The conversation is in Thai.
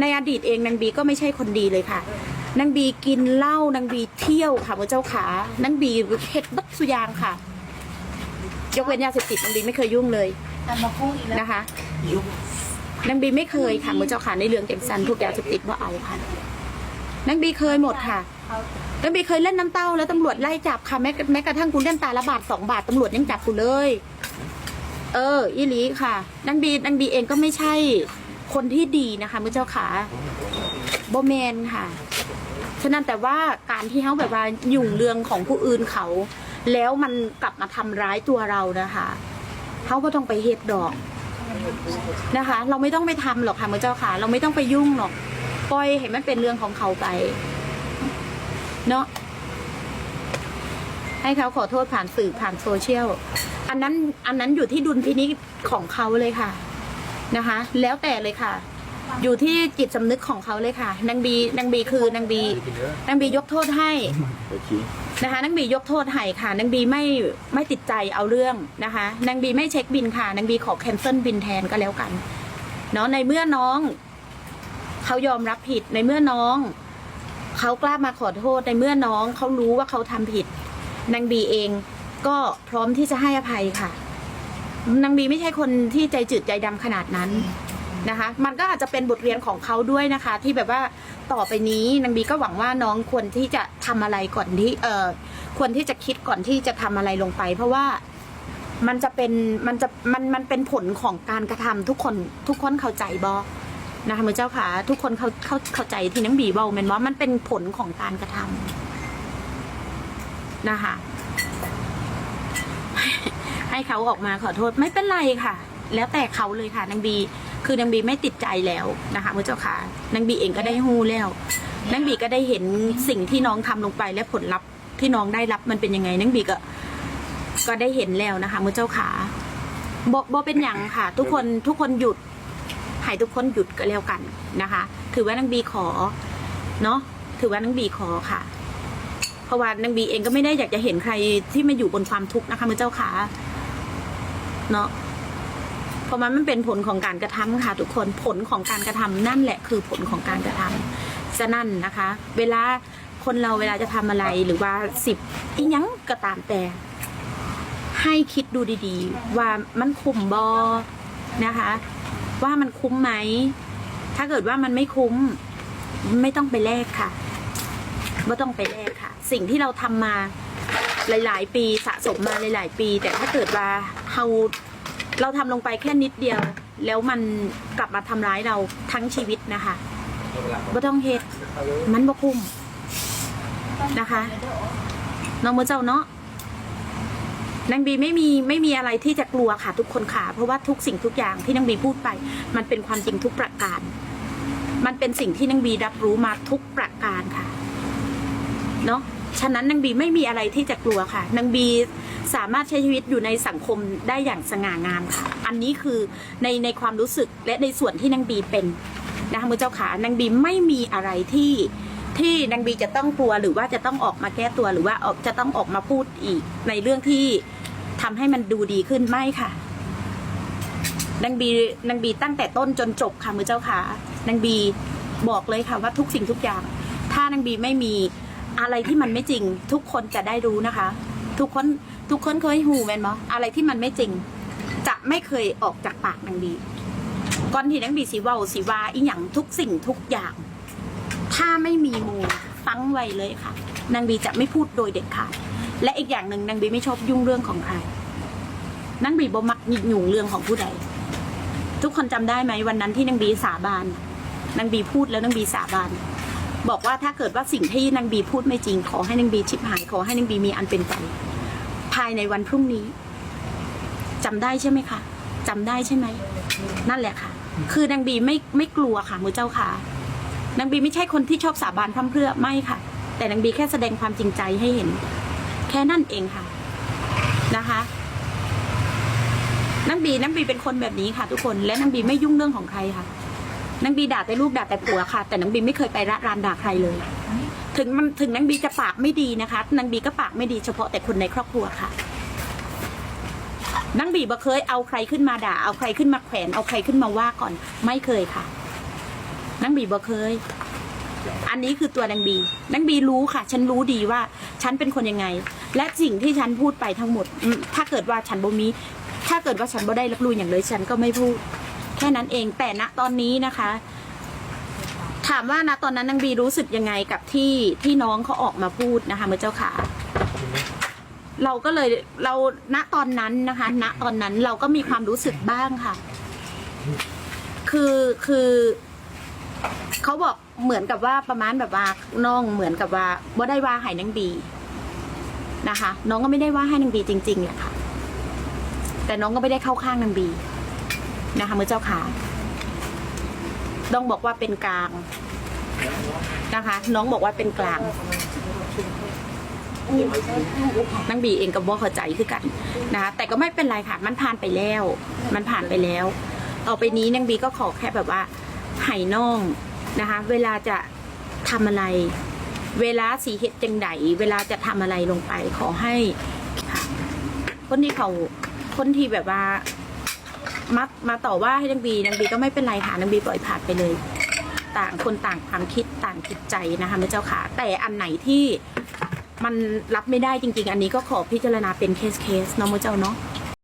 ในอดีตเองนางบีก็ไม่ใช่คนดีเลยค่ะนางบีกินเหล้านางบีเที่ยวค่ะพระเจ้าขานางบีเฮ็ดบักสุอยางค่ะ ยกเว้นยาเสพติดนางบีไม่เคยยุ่งเลยตำมาคู่อีกแล้วนะคะนางบีไม่เคยค่ะพระเจ้าขาในเรื่องเก็บซันพวกยาเสพติดว่าเอาค่ะนางบีเคยหมดค่ะเขานางบีเคยเล่นน้ำเต้าแล้วตำรวจไล่จับค่ะแม้แม้กระทั่งคุณเล่นตาละบาทสองบาทตำรวจยังจับกูเลย เออ อีหลีค่ะนางบีนางบีเองก็ไม่ใช่ คนที่ดีนะคะมือเจ้าขาโบแมนค่ะ ฉะนั้นแต่ว่าการที่เขาแบบว่ายุ่งเรื่องของผู้อื่นเขา แล้วมันกลับมาทำร้ายตัวเรานะคะเขาก็ต้องไปเฮ็ดดอกนะคะ เราไม่ต้องไปทำหรอกค่ะมือเจ้าขาเราไม่ต้องไปยุ่งหรอกปล่อยให้มันเป็นเรื่องของเขาไป เนาะให้เขาขอโทษผ่านสื่อผ่านโซเชียล อันนั้น อันนั้นอยู่ที่ดุลพินิจของเขาเลยค่ะ นะคะ แล้วแต่เลยค่ะ อยู่ที่จิตสำนึกของเขาเลยค่ะ นางบีนางบีคือนางบีนางบียกโทษให้นะคะนางบียกโทษให้ค่ะนางบีไม่ไม่ติดใจเอาเรื่องนะคะนางบีไม่เช็คบินค่ะนางบีขอแคนเซิลบินแทนก็แล้วกันเนาะในเมื่อน้องเขายอมรับผิดในเมื่อน้องเขากล้ามาขอโทษในเมื่อน้องเขารู้ว่าเขาทำผิดนางบีเองก็พร้อมที่จะให้อภัยค่ะ นางบีไม่ใช่คนที่ใจจืดใจดำขนาดนั้นนะคะ มันก็อาจจะเป็นบทเรียนของเขาด้วยนะคะ ที่แบบว่าต่อไปนี้นางบีก็หวังว่าน้องควรที่จะทำอะไรก่อนที่เอ่อควรที่จะคิดก่อนที่จะทำอะไรลงไป เพราะว่ามันจะเป็นมันจะมันมันเป็นผลของการกระทำทุกคนทุกคนเข้าใจบอนะคะมือเจ้าขาทุกคนเขาเขาเข้าใจที่นางบีเบาแมนว่ามันเป็นผลของการกระทำนะคะ ให้เขาออกมาขอโทษไม่เป็นไรค่ะ แล้วแต่เขาเลยค่ะนางบี คือนางบีไม่ติดใจแล้วนะคะเมื่อเจ้าค่ะนางบีเองก็ได้ฮู้แล้วนางบีก็ได้เห็นสิ่งที่น้องทำลงไปและผลลัพธ์ที่น้องได้รับมันเป็นยังไงนางบีก็ ก็ได้เห็นแล้วนะคะเมื่อเจ้าขาบอบอเป็นอย่างค่ะ ทุกคนทุกคนหยุดให้ทุกคนหยุดก็แล้วกันนะคะ ถือว่านางบีขอ เนาะถือว่านางบีขอค่ะ ราะว่านางบีเองก็ไม่ได้อยากจะเห็นใครที่มาอยู่บนความทุกข์นะคะมือเจ้าขาเนาะเพราะมันมันเป็นผลของการกระทำค่ะทุกคนผลของการกระทำนั่นแหละคือผลของการกระทำฉะนั้นนะคะ เวลาคนเราเวลาจะทำอะไรหรือว่าสิบอีหยังก็ตามแต่ ให้คิดดูดีๆ ว่ามันคุ้มบอนะคะ ว่ามันคุ้มไหม ถ้าเกิดว่ามันไม่คุ้ม ไม่ต้องไปแลกค่ะ ไม่ต้องไปแลกค่ะ สิ่งที่เราทำมาหลาย ๆ ปีสะสมมาหลาย ๆ ปี แต่ถ้าเกิดว่าเราเราทำลงไปแค่นิดเดียว แล้วมันกลับมาทำร้ายเราทั้งชีวิตนะคะไม่ต้องเฮ็ดมันบ่คุ้มนะคะน้องมือเจ้าเนาะนางบีไม่มีไม่มีอะไรที่จะกลัวค่ะทุกคนค่ะ เพราะว่าทุกสิ่งทุกอย่างที่นางบีพูดไป มันเป็นความจริงทุกประการ มันเป็นสิ่งที่นางบีรับรู้มาทุกประการค่ะ เนาะฉะนั้นนางบีไม่มีอะไรที่จะกลัวค่ะนางบีสามารถใช้ชีวิตอยู่ในสังคมได้อย่างสง่างามค่ะ อันนี้คือในในความรู้สึกและในส่วนที่นางบีเป็นนะคะมือเจ้าขานางบีไม่มีอะไรที่ที่นางบีจะต้องกลัวหรือว่าจะต้องออกมาแก้ตัวหรือว่าออกจะต้องออกมาพูดอีก ในเรื่องที่ทำให้มันดูดีขึ้นไม่ค่ะนางบีนางบีตั้งแต่ต้นจนจบค่ะมือเจ้าขานางบีบอกเลยค่ะว่าทุกสิ่งทุกอย่าง ถ้านางบีไม่มี อะไรที่มันไม่จริง ทุกคนจะได้รู้นะคะ ทุกคนทุกคนเคยหูแมนมออะไรที่มันไม่จริง จะไม่เคยออกจากปากนางบีก่อนที่นางบีสีว่าสีวาอีหยังทุกสิ่งทุกอย่าง ถ้าไม่มีมูลฟังไว้เลยค่ะ นางบีจะไม่พูดโดยเด็ดขาดและอีกอย่างหนึ่งนางบีไม่ชอบยุ่งเรื่องของใครนางบีบ่มักหยิกหยุ่งเรื่องของผู้ใด ทุกคนจำได้ไหมวันนั้นที่นางบีสาบานนางบีพูดแล้วนางบีสาบาน บอกว่าถ้าเกิดว่าสิ่งที่นางบีพูดไม่จริง ขอให้นางบีชิบหาย ขอให้นางบีมีอันเป็นไป ภายในวันพรุ่งนี้จำได้ใช่ไหมคะจำได้ใช่ไหมนั่นแหละค่ะ คือนางบีไม่ไม่กลัวค่ะมือเจ้าค่ะนางบีไม่ใช่คนที่ชอบสาบานพร่ำเพรื่อไม่ค่ะ แต่นางบีแค่แสดงความจริงใจให้เห็น แค่นั่นเองค่ะนะคะนางบีนางบีเป็นคนแบบนี้ค่ะ ทุกคนและนางบีไม่ยุ่งเรื่องของใครค่ะ นางบีด่าแต่ลูกด่าแต่ผัวค่ะ แต่นางบีไม่เคยไประรานด่าใครเลย ถึงมันถึงนางบีจะปากไม่ดีนะคะนางบีก็ปากไม่ดีเฉพาะแต่คนในครอบครัวค่ะนางบีบ่เคยเอาใครขึ้นมาด่า เอาใครขึ้นมาแขวนเอาใครขึ้นมาว่าก่อน ไม่เคยค่ะนางบีบ่เคย อันนี้คือตัวนางบีนางบีรู้ค่ะ ฉันรู้ดีว่า ฉันเป็นคนยังไง และสิ่งที่ฉันพูดไปทั้งหมด ถ้าเกิดว่าฉันบ่มี ถ้าเกิดว่าฉันบ่ได้รับรู้อย่างเลย ฉันก็ไม่พูด ค่นั้นเอง แต่ณตอนนี้นะคะ ถามว่าณตอนนั้นนางบีรู้สึกยังไงกับที่ที่น้องเขาออกมาพูดนะคะเมื่อเจ้าขาเราก็เลยเราณตอนนั้นนะคะ ณตอนนั้นเราก็มีความรู้สึกบ้างค่ะ คือคือเขาบอกเหมือนกับว่าประมาณแบบว่าน้องเหมือนกับว่าบ่ได้ว่าให้นางบีนะคะ น้องก็ไม่ได้ว่าให้นางบีจริงๆแหละค่ะแต่น้องก็ไม่ได้เข้าข้างนางบี นะคะมือเจ้าขาน้องบอกว่าเป็นกลางนะคะ น้องบอกว่าเป็นกลางนางบีเองก็บ่เข้าใจคือกันนะคะแต่ก็ไม่เป็นไรค่ะ มันผ่านไปแล้ว มันผ่านไปแล้วต่อไปนี้นางบีก็ขอแค่แบบว่าไห่น้องนะคะ เวลาจะทำอะไร เวลาสีเห็ดจังไดเวลาจะทำอะไรลงไป ขอให้คนที่เขาคนที่แบบว่า มามาต่อว่าให้นางบีนางบีก็ไม่เป็นไรค่ะนางบีปล่อยผ่านไปเลย ต่างคนต่างความคิดต่างจิตใจนะคะแม่เจ้าค่ะ แต่อันไหนที่มันรับไม่ได้จริง ๆ อันนี้ก็ขอพิจารณาเป็นเคสเคสเนาะมือเจ้าเนาะ